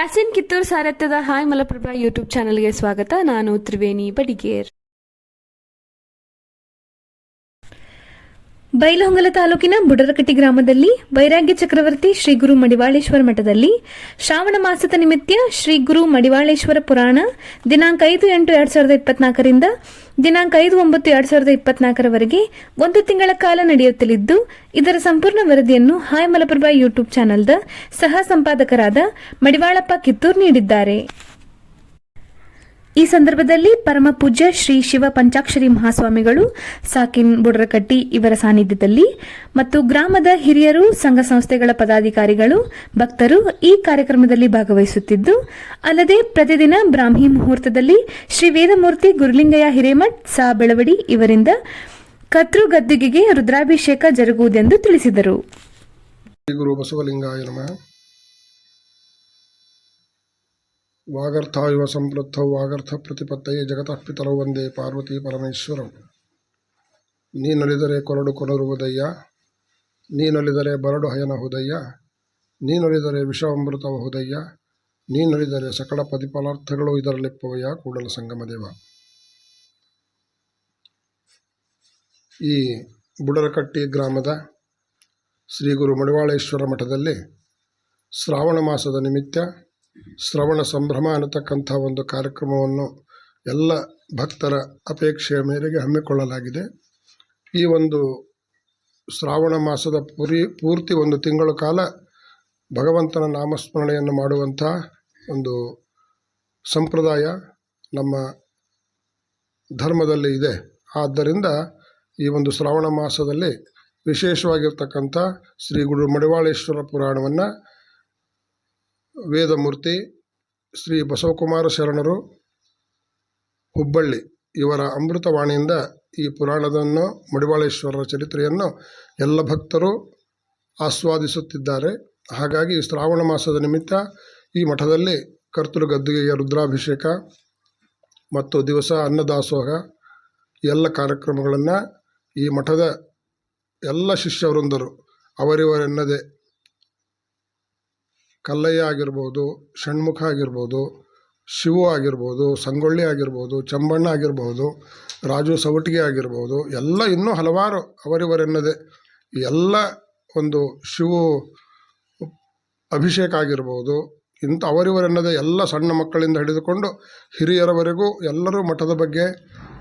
ಯಾಸಿನ್ ಕಿತ್ತೂರ್ ಸಾರಥ್ಯದ hi Malaprabha YouTube ಚಾನೆಲ್ಗೆ ಸ್ವಾಗತ. ನಾನು ತ್ರಿವೇಣಿ ಬಡಿಗೇರ್ ಬೈಲಹೊಂಗಲ ತಾಲೂಕಿನ ಬುಡರಕಟ್ಟಿ ಗ್ರಾಮದಲ್ಲಿ ವೈರಾಗ್ಯ ಚಕ್ರವರ್ತಿ ಶ್ರೀ ಗುರು ಮಡಿವಾಳೇಶ್ವರ ಮಠದಲ್ಲಿ ಶ್ರಾವಣ ಮಾಸದ ನಿಮಿತ್ತ ಶ್ರೀ ಗುರು ಮಡಿವಾಳೇಶ್ವರ ಪುರಾಣ ದಿನಾಂಕ ಐದು ಎಂಟು ಎರಡು ಸಾವಿರದ ಇಪ್ಪತ್ನಾಲ್ಕರಿಂದ ದಿನಾಂಕ ಐದು ಒಂಬತ್ತು ಎರಡು ಸಾವಿರದ ಇಪ್ಪತ್ನಾಲ್ಕರವರೆಗೆ ಒಂದು ತಿಂಗಳ ಕಾಲ ನಡೆಯುತ್ತಲಿದ್ದು, ಇದರ ಸಂಪೂರ್ಣ ವರದಿಯನ್ನು ಹಾಯ್ ಮಲಪ್ರಭಾ ಯೂಟ್ಯೂಬ್ ಚಾನೆಲ್ದ ಸಹ ಸಂಪಾದಕರಾದ ಮಡಿವಾಳಪ್ಪ ಕಿತ್ತೂರ್ ನೀಡಿದ್ದಾರೆ. ಈ ಸಂದರ್ಭದಲ್ಲಿ ಪರಮ ಪೂಜ್ಯ ಶ್ರೀ ಶಿವ ಪಂಚಾಕ್ಷರಿ ಮಹಾಸ್ವಾಮಿಗಳು, ಸಾಕಿನ್ ಬುಡ್ರಕಟ್ಟಿ ಇವರ ಸಾನ್ನಿಧ್ಯದಲ್ಲಿ ಮತ್ತು ಗ್ರಾಮದ ಹಿರಿಯರು, ಸಂಘ ಸಂಸ್ಥೆಗಳ ಪದಾಧಿಕಾರಿಗಳು, ಭಕ್ತರು ಈ ಕಾರ್ಯಕ್ರಮದಲ್ಲಿ ಭಾಗವಹಿಸುತ್ತಿದ್ದು, ಅಲ್ಲದೆ ಪ್ರತಿದಿನ ಬ್ರಾಹ್ಮಿ ಮುಹೂರ್ತದಲ್ಲಿ ಶ್ರೀ ವೇದಮೂರ್ತಿ ಗುರುಲಿಂಗಯ್ಯ ಹಿರೇಮಠ್ ಸಾ ಬೆಳವಡಿ ಇವರಿಂದ ಕತ್ರು ಗದ್ದುಗೆಗೆ ರುದ್ರಾಭಿಷೇಕ ಜರುಗುವುದೆಂದು ತಿಳಿಸಿದರು. ವಾಗರ್ಥಾಯುವ ಸಂಪೃತ್ತೌ ವಾಗರ್ಥ ಪ್ರತಿಪತ್ತಯೇ ಜಗತಃ ಪಿತರೌ ವಂದೇ ಪಾರ್ವತಿ ಪರಮೇಶ್ವರಂ. ನೀನೊಲಿದರೆ ಕೊರಡು ಕೊನರುವುದಯ್ಯ ನೀನೊಲಿದರೆ ಬರಡು ಹಯನ ಹುದಯ್ಯ ನೀನೊಲಿದರೆ ವಿಷಾಮೃತವ ಹುದಯ್ಯ ನೀನೊಲಿದರೆ ಸಕಲ ಪ್ರತಿಫಲಾರ್ಥಗಳು ಇದರಲ್ಲಿಪ್ಪವಯ್ಯ ಕೂಡಲ ಸಂಗಮ ದೇವ. ಈ ಬುಡರಕಟ್ಟಿ ಗ್ರಾಮದ ಶ್ರೀ ಗುರು ಮಡಿವಾಳೇಶ್ವರ ಮಠದಲ್ಲಿ ಶ್ರಾವಣ ಮಾಸದ ನಿಮಿತ್ತ ಶ್ರವಣ ಸಂಭ್ರಮ ಅನ್ನತಕ್ಕಂಥ ಒಂದು ಕಾರ್ಯಕ್ರಮವನ್ನು ಎಲ್ಲ ಭಕ್ತರ ಅಪೇಕ್ಷೆಯ ಮೇರೆಗೆ ಹಮ್ಮಿಕೊಳ್ಳಲಾಗಿದೆ. ಈ ಒಂದು ಶ್ರಾವಣ ಮಾಸದ ಪುರಿ, ಪೂರ್ತಿ ಒಂದು ತಿಂಗಳ ಕಾಲ ಭಗವಂತನ ನಾಮಸ್ಮರಣೆಯನ್ನು ಮಾಡುವಂಥ ಒಂದು ಸಂಪ್ರದಾಯ ನಮ್ಮ ಧರ್ಮದಲ್ಲಿ ಇದೆ. ಆದ್ದರಿಂದ ಈ ಒಂದು ಶ್ರಾವಣ ಮಾಸದಲ್ಲಿ ವಿಶೇಷವಾಗಿರ್ತಕ್ಕಂಥ ಶ್ರೀ ಗುರು ಮಡಿವಾಳೇಶ್ವರ ಪುರಾಣವನ್ನು ವೇದಮೂರ್ತಿ ಶ್ರೀ ಬಸವಕುಮಾರ ಶರಣರು ಹುಬ್ಬಳ್ಳಿ. ಇವರ ಅಮೃತವಾಣಿಯಿಂದ ಈ ಪುರಾಣವನ್ನು ಮಡಿವಾಳೇಶ್ವರರ ಚರಿತ್ರೆಯನ್ನು ಎಲ್ಲ ಭಕ್ತರು ಆಸ್ವಾದಿಸುತ್ತಿದ್ದಾರೆ. ಹಾಗಾಗಿ ಶ್ರಾವಣ ಮಾಸದ ನಿಮಿತ್ತ ಈ ಮಠದಲ್ಲಿ ಕರ್ತೃ ಗದ್ದುಗೆಯ ರುದ್ರಾಭಿಷೇಕ ಮತ್ತು ದಿವಸ ಅನ್ನದಾಸೋಹ ಎಲ್ಲ ಕಾರ್ಯಕ್ರಮಗಳನ್ನು ಈ ಮಠದ ಎಲ್ಲ ಶಿಷ್ಯವೃಂದರು ಅವರಿವರೆನ್ನದೆ ಕಲ್ಲಯ್ಯ ಆಗಿರ್ಬೋದು, ಷಣ್ಮುಖ ಆಗಿರ್ಬೋದು, ಶಿವು ಆಗಿರ್ಬೋದು, ಸಂಗೊಳ್ಳಿ ಆಗಿರ್ಬೋದು, ಚಂಬಣ್ಣ ಆಗಿರ್ಬೋದು, ರಾಜು ಸವಟಿಗೆ ಆಗಿರ್ಬೋದು, ಎಲ್ಲ ಇನ್ನೂ ಹಲವಾರು ಅವರಿವರೆನ್ನದೆ ಎಲ್ಲ ಒಂದು ಶಿವು ಅಭಿಷೇಕ ಆಗಿರ್ಬೋದು, ಇಂಥ ಅವರಿವರೆನ್ನದೆ ಎಲ್ಲ ಸಣ್ಣ ಮಕ್ಕಳಿಂದ ಹಿಡಿದುಕೊಂಡು ಹಿರಿಯರವರೆಗೂ ಎಲ್ಲರೂ ಮಠದ ಬಗ್ಗೆ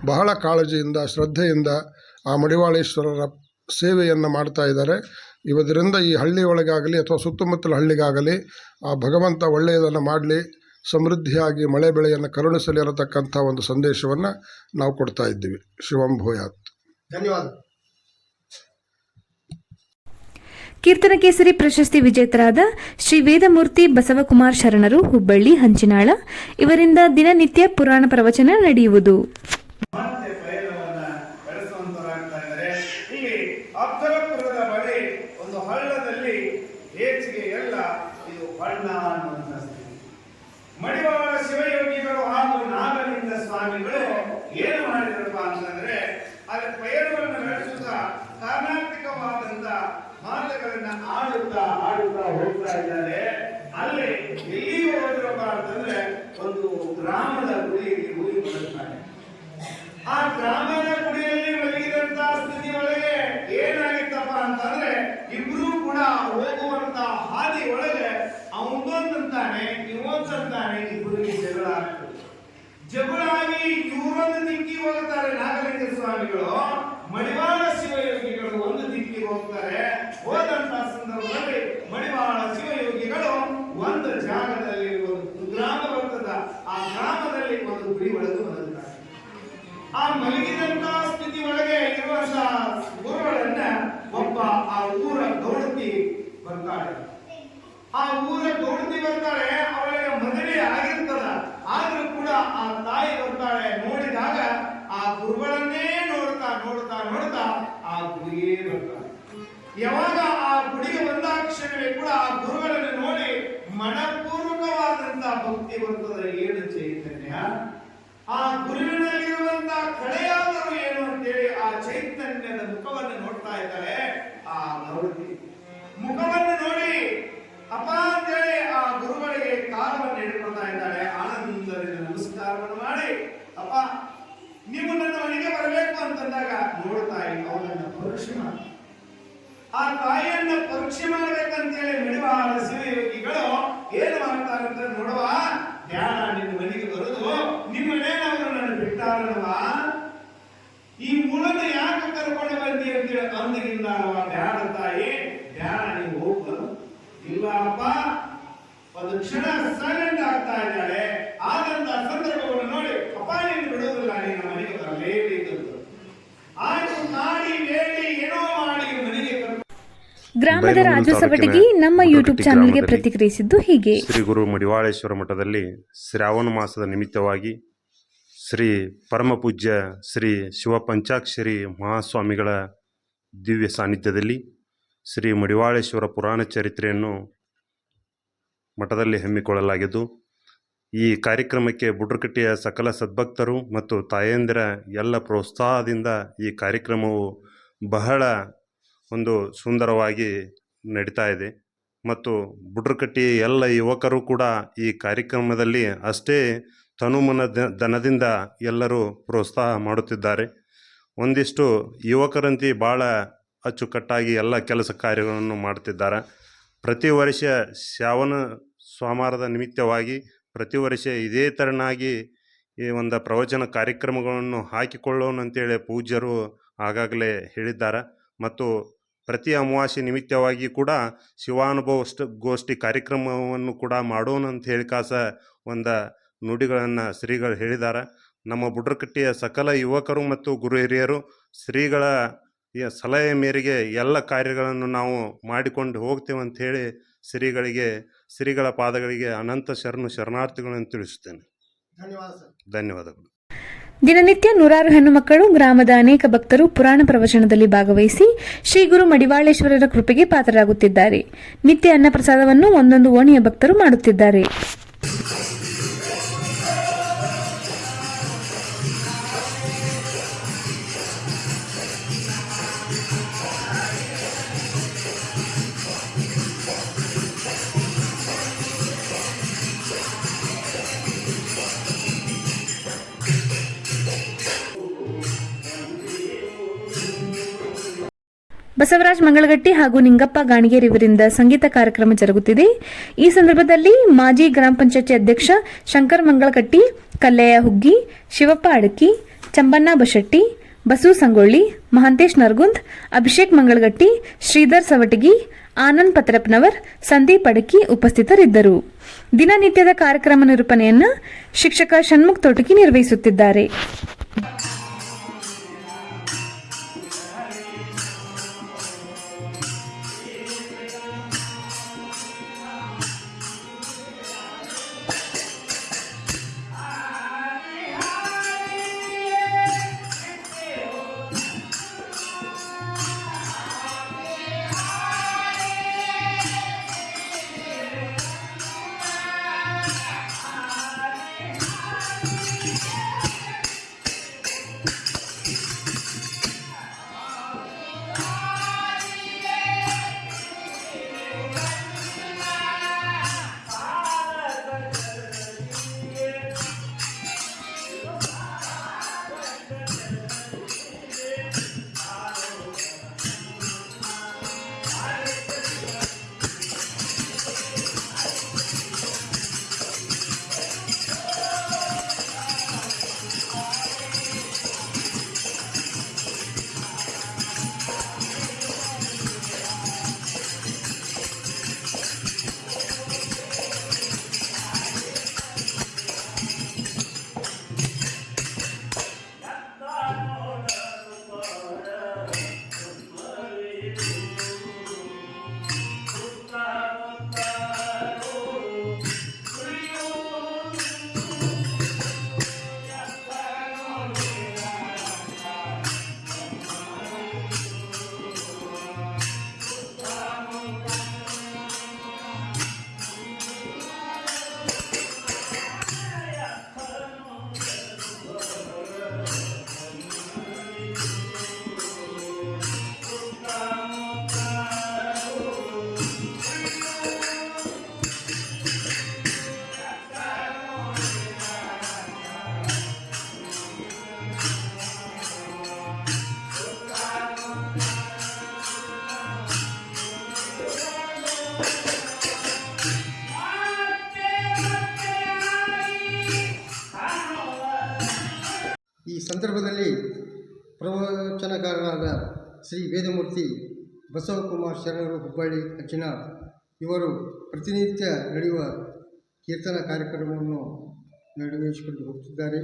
ಬಹಳ ಕಾಳಜಿಯಿಂದ, ಶ್ರದ್ಧೆಯಿಂದ ಆ ಮಡಿವಾಳೇಶ್ವರರ ಸೇವೆಯನ್ನು ಮಾಡ್ತಾ ಇದ್ದಾರೆ. ಇವದರಿಂದ ಈ ಹಳ್ಳಿ ಒಳಗಾಗಲಿ ಅಥವಾ ಸುತ್ತಮುತ್ತಲ ಹಳ್ಳಿಗಾಗಲಿ ಆ ಭಗವಂತ ಒಳ್ಳೆಯದನ್ನು ಮಾಡಲಿ ಸಮೃದ್ಧಿಯಾಗಿ ಮಳೆ ಬೆಳೆಯನ್ನು ಕರುಣಿಸಲಿ ಅನ್ನತಕ್ಕಂಥ ಒಂದು ಸಂದೇಶವನ್ನು ನಾವು ಕೊಡ್ತಾ ಇದ್ದೀವಿ. ಶಿವಂ ಭೂಯಾತ್. ಧನ್ಯವಾದ. ಕೀರ್ತನ ಕೇಸರಿ ಪ್ರಶಸ್ತಿ ವಿಜೇತರಾದ ಶ್ರೀ ವೇದಮೂರ್ತಿ ಬಸವಕುಮಾರ್ ಶರಣರು ಹುಬ್ಬಳ್ಳಿ ಹಂಚಿನಾಳ ಇವರಿಂದ ದಿನನಿತ್ಯ ಪುರಾಣ ಪ್ರವಚನ ನಡೆಯುವುದು ಮತ್ತೆ ಪ್ರಯೋಗವನ್ನ ಬೆಳೆಸುವಂತರಾಗ್ತಾ ಇದ್ದಾರೆ ಇಲ್ಲಿ ಅಬ್ದರಪುರದ ಬಳಿ ಒಂದು ಹಳ್ಳದಲ್ಲಿ ಹೇಸಿಗೆ ಎಲ್ಲ ಇದು ಹಳ್ಳ ಅನ್ನುವಂಥ ಸ್ಥಿತಿ ಮಡಿವಾಳ ಶಿವಯೋಗಿಗಳು ಹಾಗೂ ನಾಗಲಿಂಗ ಸ್ವಾಮಿಗಳು ಏನು ಮಾಡಿದ್ರಪ್ಪ ಅಂತಂದ್ರೆ ಅಲ್ಲಿ ಪಯಣವನ್ನು ನಡೆಸುತ್ತಾ ಕರ್ನಾಟಕವಾದಂತ ಮಾತುಗಳನ್ನ ಆಡುತ್ತಾ ಆಡುತ್ತಾ ಹೋಗ್ತಾ ಇದ್ದಾರೆ. ಅಲ್ಲಿ ಎಲ್ಲಿ ಹೋದ್ರಪ್ಪ ಅಂತಂದ್ರೆ ಒಂದು ಗ್ರಾಮದ ಗುಡಿಯಲ್ಲಿ ಹೋಗಿ ಬರುತ್ತಾರೆ. ಆ ಗ್ರಾಮದ ಗುಡಿಯಲ್ಲಿ ಮಲಗಿದಂತ ಸ್ಥಿತಿ ಒಳಗೆ ಏನಾಗಿತ್ತಪ್ಪ ಅಂತಂದ್ರೆ ಇಬ್ರು ಕೂಡ ಹೋಗುವಂತ ಹಾದಿ ಒಳಗೆ ಅವನೊಂದಂತಾನೆ ಇವೊಂದಂತಾನೆ ಇಬ್ಬರಿಗೆ ಜಗಳ ಆಗ್ತದೆ. ಜಗಳ ಆಗಿ ಇವರೊಂದು ದಿಕ್ಕಿ ಹೋಗುತ್ತಾರೆ ನಾಗಲಿಂಗ ಸ್ವಾಮಿಗಳು, ಮಡಿವಾಳ ಶಿವಯೋಗಿಗಳು ಒಂದು ದಿಕ್ಕಿ ಹೋಗ್ತಾರೆ. ಹೋದಂತ ಸಂದರ್ಭದಲ್ಲಿ ಮಣಿಮಾಳ ಶಿವಯೋಗಿಗಳು ಒಂದು ಜಾಗದಲ್ಲಿ ಒಂದು ಗ್ರಾಮ ಬರ್ತದ. ಆ ಗ್ರಾಮದಲ್ಲಿ ಒಂದು ಗುಡಿ ಒಳಗೆ ಆ ಮಲಗಿದಂತ ಸ್ಥಿತಿ ಒಳಗೆ ಇರುವಂತ ಗುರುಗಳನ್ನ ಒಬ್ಬ ಆ ಊರ ಗೌಡತಿ ಬರ್ತಾಳೆ. ಆ ಊರ ಗೌಡತಿ ಬರ್ತಾಳೆ ಅವಳ ಮದುವೆ ಆಗಿರ್ತದ. ಆದ್ರೂ ಕೂಡ ಆ ತಾಯಿ ಬರ್ತಾಳೆ ನೋಡಿದಾಗ ಆ ಗುರುಗಳನ್ನೇ ನೋಡ್ತಾ ನೋಡ್ತಾ ನೋಡ್ತಾ ಯಾವಾಗ ಆ ಗುಡಿಗೆ ಬಂದಾಕ್ಷಣವೇ ಕೂಡ ಆ ಗುರುಗಳನ್ನು ನೋಡಿ ಮನಪೂರ್ವಕವಾದಂತಹ ಭಕ್ತಿ ಬರ್ತದೆ ಏನು ಚೈತನ್ಯ. ಆ ಗುರುವಿನಲ್ಲಿರುವಂತ ಆ ತಾಯಿಯನ್ನ ಪರೀಕ್ಷೆ ಮಾಡಬೇಕಂತೇಳಿ ಮಿಡಿವ ಶಿವಯೋಗಿಗಳು ಗ್ರಾಮದ ಬೈಲಹೊಂಗಲ ರಾಜು ತಾಲೂಕಿನ ಸವಟಗಿ ನಮ್ಮ ಯೂಟ್ಯೂಬ್ ಚಾನೆಲ್ ಚಾನೆಲ್ಗೆ ಪ್ರತಿಕ್ರಿಯಿಸಿದ್ದು ಹೀಗೆ. ಶ್ರೀ ಗುರು ಮಡಿವಾಳೇಶ್ವರ ಮಠದಲ್ಲಿ ಶ್ರಾವಣ ಮಾಸದ ನಿಮಿತ್ತವಾಗಿ ಶ್ರೀ ಪರಮ ಪೂಜ್ಯ ಶ್ರೀ ಶಿವಪಂಚಾಕ್ಷರಿ ಮಹಾಸ್ವಾಮಿಗಳ ದಿವ್ಯ ಸಾನ್ನಿಧ್ಯದಲ್ಲಿ ಶ್ರೀ ಮಡಿವಾಳೇಶ್ವರ ಪುರಾಣ ಚರಿತ್ರೆಯನ್ನು ಮಠದಲ್ಲಿ ಹಮ್ಮಿಕೊಳ್ಳಲಾಗಿದ್ದು ಈ ಕಾರ್ಯಕ್ರಮಕ್ಕೆ ಬುಡ್ರಕಟ್ಟಿಯ ಸಕಲ ಸದ್ಭಕ್ತರು ಮತ್ತು ತಾಯಂದಿರ ಎಲ್ಲ ಪ್ರೋತ್ಸಾಹದಿಂದ ಈ ಕಾರ್ಯಕ್ರಮವು ಬಹಳ ಒಂದು ಸುಂದರವಾಗಿ ನಡೀತಾ ಇದೆ. ಮತ್ತು ಬುಡ್ರಕಟ್ಟಿ ಎಲ್ಲ ಯುವಕರು ಕೂಡ ಈ ಕಾರ್ಯಕ್ರಮದಲ್ಲಿ ಅಷ್ಟೇ ತನುಮನ ದನದಿಂದ ಎಲ್ಲರೂ ಪ್ರೋತ್ಸಾಹ ಮಾಡುತ್ತಿದ್ದಾರೆ. ಒಂದಿಷ್ಟು ಯುವಕರಂತೆ ಭಾಳ ಅಚ್ಚುಕಟ್ಟಾಗಿ ಎಲ್ಲ ಕೆಲಸ ಕಾರ್ಯಗಳನ್ನು ಮಾಡುತ್ತಿದ್ದಾರೆ. ಪ್ರತಿ ವರ್ಷ ಶ್ರಾವಣ ಸೋಮವಾರದ ನಿಮಿತ್ತವಾಗಿ ಪ್ರತಿ ವರ್ಷ ಇದೇ ತೆರನಾಗಿ ಈ ಒಂದು ಪ್ರವಚನ ಕಾರ್ಯಕ್ರಮಗಳನ್ನು ಹಾಕಿಕೊಳ್ಳೋಣ ಅಂತೇಳಿ ಪೂಜ್ಯರು ಆಗಾಗಲೇ ಹೇಳಿದ್ದಾರೆ. ಮತ್ತು ಪ್ರತಿ ಅಮಾವಾಸ್ಯೆ ನಿಮಿತ್ತವಾಗಿ ಕೂಡ ಶಿವಾನುಭವ ಗೋಷ್ಠಿ ಕಾರ್ಯಕ್ರಮವನ್ನು ಕೂಡ ಮಾಡೋಣ ಅಂತ ಹೇಳಿ ಕಾಸ ಒಂದು ನುಡಿಗಳನ್ನು ಶ್ರೀಗಳು ಹೇಳಿದ್ದಾರೆ ನಮ್ಮ ಬುಡ್ರಕಟ್ಟಿಯ ಸಕಲ ಯುವಕರು ಮತ್ತು ಗುರು ಹಿರಿಯರು ಶ್ರೀಗಳ ಸಲಹೆ ಮೇರೆಗೆ ಎಲ್ಲ ಕಾರ್ಯಗಳನ್ನು ನಾವು ಮಾಡಿಕೊಂಡು ಹೋಗ್ತೇವೆ ಅಂಥೇಳಿ ಹೇಳಿ ಶ್ರೀಗಳಿಗೆ ಶ್ರೀಗಳ ಪಾದಗಳಿಗೆ ಅನಂತ ಶರಣು ಶರಣಾರ್ಥಿಗಳನ್ನು ತಿಳಿಸುತ್ತೇನೆ. ಧನ್ಯವಾದ ಧನ್ಯವಾದಗಳು. ದಿನನಿತ್ಯ ನೂರಾರು ಹೆಣ್ಣು ಮಕ್ಕಳು ಗ್ರಾಮದ ಅನೇಕ ಭಕ್ತರು ಪುರಾಣ ಪ್ರವಚನದಲ್ಲಿ ಭಾಗವಹಿಸಿ ಶ್ರೀ ಗುರು ಮಡಿವಾಳೇಶ್ವರರ ಕೃಪೆಗೆ ಪಾತ್ರರಾಗುತ್ತಿದ್ದಾರೆ. ನಿತ್ಯ ಅನ್ನಪ್ರಸಾದವನ್ನು ಒಂದೊಂದು ಓಣಿಯ ಭಕ್ತರು ಮಾಡುತ್ತಿದ್ದಾರೆ. ಬಸವರಾಜ್ ಮಂಗಳಗಟ್ಟಿ ಹಾಗೂ ನಿಂಗಪ್ಪ ಗಾಣಿಗೇರ್ ಇವರಿಂದ ಸಂಗೀತ ಕಾರ್ಯಕ್ರಮ ಜರುಗುತ್ತಿದೆ. ಈ ಸಂದರ್ಭದಲ್ಲಿ ಮಾಜಿ ಗ್ರಾಮ ಪಂಚಾಯತಿ ಅಧ್ಯಕ್ಷ ಶಂಕರ್ ಮಂಗಳಗಟ್ಟಿ ಕಲ್ಲೆಯ ಹುಗ್ಗಿ, ಶಿವಪ್ಪ ಅಡಕಿ, ಚಂಬಣ್ಣ ಬಶೆಟ್ಟಿ, ಬಸು ಸಂಗೊಳ್ಳಿ, ಮಹಾಂತೇಶ್ ನರ್ಗುಂದ್, ಅಭಿಷೇಕ್ ಮಂಗಳಗಟ್ಟಿ, ಶ್ರೀಧರ್ ಸವಟಗಿ, ಆನಂದ್ ಪತ್ರಪ್ನವರ್ ಸಂದೀಪ್ ಅಡಕಿ ಉಪಸ್ಥಿತರಿದ್ದರು. ದಿನನಿತ್ಯದ ಕಾರ್ಯಕ್ರಮ ನಿರೂಪಣೆಯನ್ನು ಶಿಕ್ಷಕ ಷಣ್ಮುಖ್ ತೋಟಗಿ ನಿರ್ವಹಿಸುತ್ತಿದ್ದಾರೆ. ಸಂದರ್ಭದಲ್ಲಿ ಪ್ರವಚನಕಾರರಾದ ಶ್ರೀ ವೇದಮೂರ್ತಿ ಬಸವಕುಮಾರ್ ಶರಣರು ಹುಬ್ಬಳ್ಳಿ ಅಚ್ಚಿನ ಇವರು ಪ್ರತಿನಿತ್ಯ ನಡೆಯುವ ಕೀರ್ತನ ಕಾರ್ಯಕ್ರಮವನ್ನು ನೆರವೇರಿಸಿಕೊಂಡು ಹೋಗ್ತಿದ್ದಾರೆ.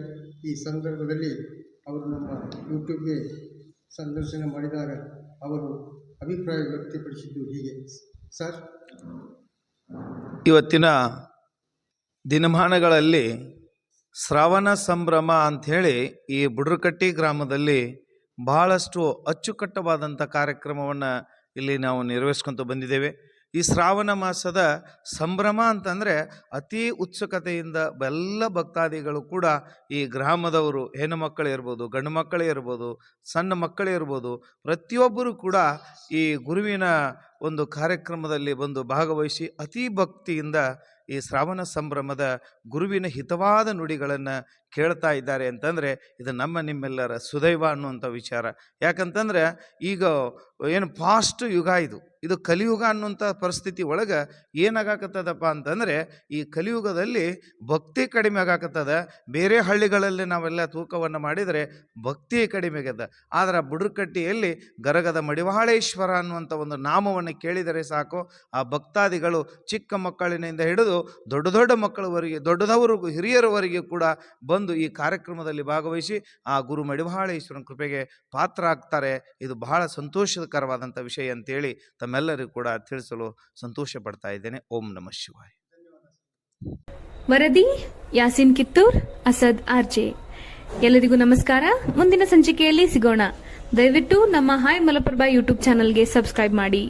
ಈ ಸಂದರ್ಭದಲ್ಲಿ ಅವರು ನಮ್ಮ ಯೂಟ್ಯೂಬ್ಗೆ ಸಂದರ್ಶನ ಮಾಡಿದಾಗ ಅವರು ಅಭಿಪ್ರಾಯ ವ್ಯಕ್ತಪಡಿಸಿದ್ದು ಹೀಗೆ. ಸರ್. ಇವತ್ತಿನ ದಿನಮಾನಗಳಲ್ಲಿ ಶ್ರಾವಣ ಸಂಭ್ರಮ ಅಂಥೇಳಿ ಈ ಬುಡ್ರಕಟ್ಟಿ ಗ್ರಾಮದಲ್ಲಿ ಬಹಳಷ್ಟು ಅಚ್ಚುಕಟ್ಟವಾದಂಥ ಕಾರ್ಯಕ್ರಮವನ್ನು ಇಲ್ಲಿ ನಾವು ನೆರವೇರಿಸ್ಕೊಂತ ಬಂದಿದ್ದೇವೆ. ಈ ಶ್ರಾವಣ ಮಾಸದ ಸಂಭ್ರಮ ಅಂತಂದರೆ ಅತಿ ಉತ್ಸುಕತೆಯಿಂದ ಎಲ್ಲ ಭಕ್ತಾದಿಗಳು ಕೂಡ ಈ ಗ್ರಾಮದವರು, ಹೆಣ್ಣು ಮಕ್ಕಳೇ ಇರ್ಬೋದು, ಗಂಡು ಮಕ್ಕಳೇ ಇರ್ಬೋದು, ಸಣ್ಣ ಮಕ್ಕಳೇ ಇರ್ಬೋದು, ಪ್ರತಿಯೊಬ್ಬರು ಕೂಡ ಈ ಗುರುವಿನ ಒಂದು ಕಾರ್ಯಕ್ರಮದಲ್ಲಿ ಬಂದು ಭಾಗವಹಿಸಿ ಅತಿ ಭಕ್ತಿಯಿಂದ ಈ ಶ್ರಾವಣ ಸಂಭ್ರಮದ ಗುರುವಿನ ಹಿತವಾದ ನುಡಿಗಳನ್ನು ಕೇಳ್ತಾ ಇದ್ದಾರೆ ಅಂತಂದರೆ, ಇದು ನಮ್ಮ ನಿಮ್ಮೆಲ್ಲರ ಸುದೈವ ಅನ್ನುವಂಥ ವಿಚಾರ. ಯಾಕಂತಂದ್ರೆ, ಈಗ ಏನು ಫಾಸ್ಟ್ ಯುಗ ಇದು. ಇದು ಕಲಿಯುಗ ಅನ್ನುವಂಥ ಪರಿಸ್ಥಿತಿ ಒಳಗೆ ಏನಾಗಕತ್ತದಪ್ಪ ಅಂತಂದರೆ, ಈ ಕಲಿಯುಗದಲ್ಲಿ ಭಕ್ತಿ ಕಡಿಮೆ ಆಗಾಕತ್ತದ. ಬೇರೆ ಹಳ್ಳಿಗಳಲ್ಲಿ ನಾವೆಲ್ಲ ತೂಕವನ್ನು ಮಾಡಿದರೆ ಭಕ್ತಿ ಕಡಿಮೆ ಆಗದ ಆದರೆ ಬುಡ್ರಕಟ್ಟಿಯಲ್ಲಿ ಗರಗದ ಮಡಿವಾಳೇಶ್ವರ ಅನ್ನುವಂಥ ಒಂದು ನಾಮವನ್ನು ಕೇಳಿದರೆ ಸಾಕು. ಆ ಭಕ್ತಾದಿಗಳು ಚಿಕ್ಕ ಮಕ್ಕಳಿನಿಂದ ಹಿಡಿದು ದೊಡ್ಡ ದೊಡ್ಡ ಮಕ್ಕಳವರೆಗೆ ದೊಡ್ಡದವರು ಹಿರಿಯರವರೆಗೆ ಕೂಡ ಬಂದು ಈ ಕಾರ್ಯಕ್ರಮದಲ್ಲಿ ಭಾಗವಹಿಸಿ ಆ ಗುರು ಮಡಿವಾಳೇಶ್ವರನ ಕೃಪೆಗೆ ಪಾತ್ರ ಆಗ್ತಾರೆ ಇದು ಬಹಳ ಸಂತೋಷಕರವಾದಂಥ ವಿಷಯ ಅಂತೇಳಿ ತಮ್ಮೆಲ್ಲರಿಗೂ ಕೂಡ ತಿಳಿಸಲು ಸಂತೋಷ ಪಡ್ತಾ ಇದ್ದೇನೆ. ಓಂ ನಮಃ ಶಿವಾಯ. ವರದಿ, ಯಾಸಿನ್ ಕಿತ್ತೂರ್, ಅಸದ್ ಆರ್ಜೆ. ಎಲ್ಲರಿಗೂ ನಮಸ್ಕಾರ. ಮುಂದಿನ ಸಂಚಿಕೆಯಲ್ಲಿ ಸಿಗೋಣ. ದಯವಿಟ್ಟು ನಮ್ಮ ಹಾಯ್ ಮಲಪ್ರಭಾ ಯೂಟ್ಯೂಬ್ ಚಾನೆಲ್ಗೆ ಸಬ್ಸ್ಕ್ರೈಬ್ ಮಾಡಿ.